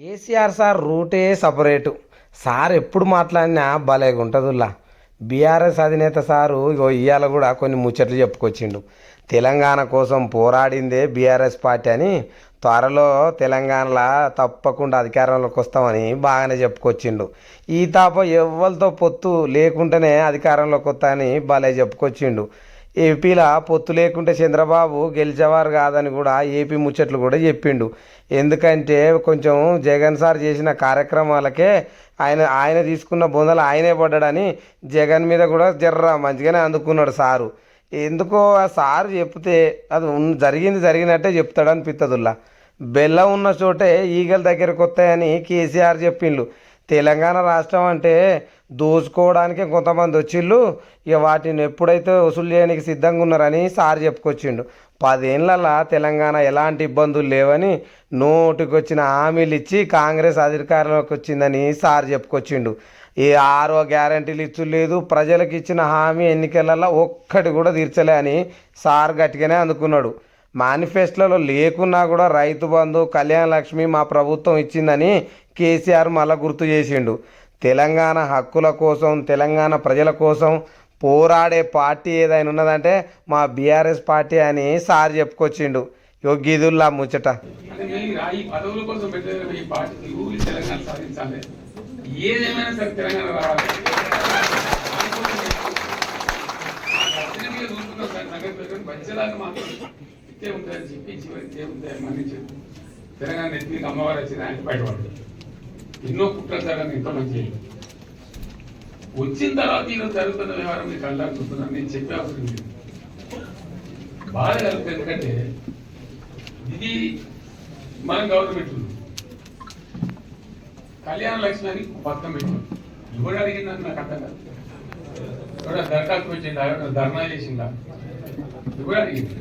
KCR sir రూటే separate. Sir ఎప్పుడు మాట్లాడినా భలేగా ఉంటుందిలా బీఆర్ఎస్ అధినేత సారు ఇగో ఇవాళ కూడా కొన్ని ముచ్చట్లు చెప్పుకొచ్చిండు. తెలంగాణ కోసం పోరాడిందే బీఆర్ఎస్ పార్టీ అని త్వరలో తెలంగాణలో తప్పకుండా అధికారంలోకి వస్తామని బాగానే చెప్పుకొచ్చిండు. ఈ తాప ఎవ్వరితో పొత్తు లేకుంటేనే అధికారంలోకి వస్తామని భలే చెప్పుకొచ్చిండు. ఏపీలో పొత్తు లేకుంటే చంద్రబాబు గెలిచేవారు కాదని కూడా ఏపీ ముచ్చట్లు కూడా చెప్పిండు. ఎందుకంటే కొంచెం జగన్ సార్ చేసిన కార్యక్రమాలకే ఆయన ఆయన తీసుకున్న బొందలు ఆయనే పడ్డాడని జగన్ మీద కూడా జర్ర మంచిగానే అందుకున్నాడు సారు. ఎందుకో ఆ సారు చెప్తే అది జరిగింది జరిగినట్టే చెప్తాడు పిత్తదుల్లా బెల్లం ఉన్న చోటే ఈగల దగ్గరకు వస్తాయని కేసీఆర్ చెప్పిండు. తెలంగాణ రాష్ట్రం అంటే దోచుకోవడానికి కొంతమంది వచ్చిళ్ళు ఇక వాటిని ఎప్పుడైతే వసూలు చేయడానికి సిద్ధంగా ఉన్నారని సార్ చెప్పుకొచ్చిండు. పదేళ్ళలా తెలంగాణ ఎలాంటి ఇబ్బందులు లేవని నోటికొచ్చిన హామీలు ఇచ్చి కాంగ్రెస్ అధికారంలోకి వచ్చిందని సార్ చెప్పుకొచ్చిండు. ఏ ఆరో గ్యారంటీలు ఇచ్చలేదు ప్రజలకు ఇచ్చిన హామీ ఎన్నికలలో ఒక్కటి కూడా తీర్చలే అని సార్ గట్టిగానే అందుకున్నాడు. మేనిఫెస్టోలో లేకున్నా కూడా రైతు బంధు కళ్యాణ లక్ష్మి మా ప్రభుత్వం ఇచ్చిందని కేసీఆర్ మళ్ళా గుర్తు చేసిండు. తెలంగాణ హక్కుల కోసం తెలంగాణ ప్రజల కోసం పోరాడే పార్టీ ఏదైనా ఉన్నదంటే మా బీఆర్ఎస్ పార్టీ అని సార్ చెప్పుకొచ్చిండు. యోగ్యదుల్లా ముచ్చట. ఏదేమైనా సరే తెలంగాణ రావాలి. మాత్రం ఇట్టే ఉందని చెప్పి చివరికి ఇట్టే ఉంటాయి మన్నించారు తెలంగాణ ఎత్తికి అమ్మవారు వచ్చింది ఆయన బయటపడ్డాడు ఎన్నో కుట్రలు జరగని ఎంతో మంచి వచ్చిన తర్వాత ఈరోజు జరుగుతున్న వ్యవహారం మీకు కళ్ళకు చూస్తున్నాను నేను చెప్పే అవసరం లేదు. బాధ కలుగుతుంది ఎందుకంటే ఇది మనం గవర్నమెంట్ కళ్యాణ లక్ష్మి అని పథకం పెట్టింది. ఎవడు అడిగిందని నాకు అర్థం కాదు. ఎవడ దరఖాస్తు పెట్టిందా? ఎవడ ధర్నా చేసిందా? ఎవడు అడిగింది?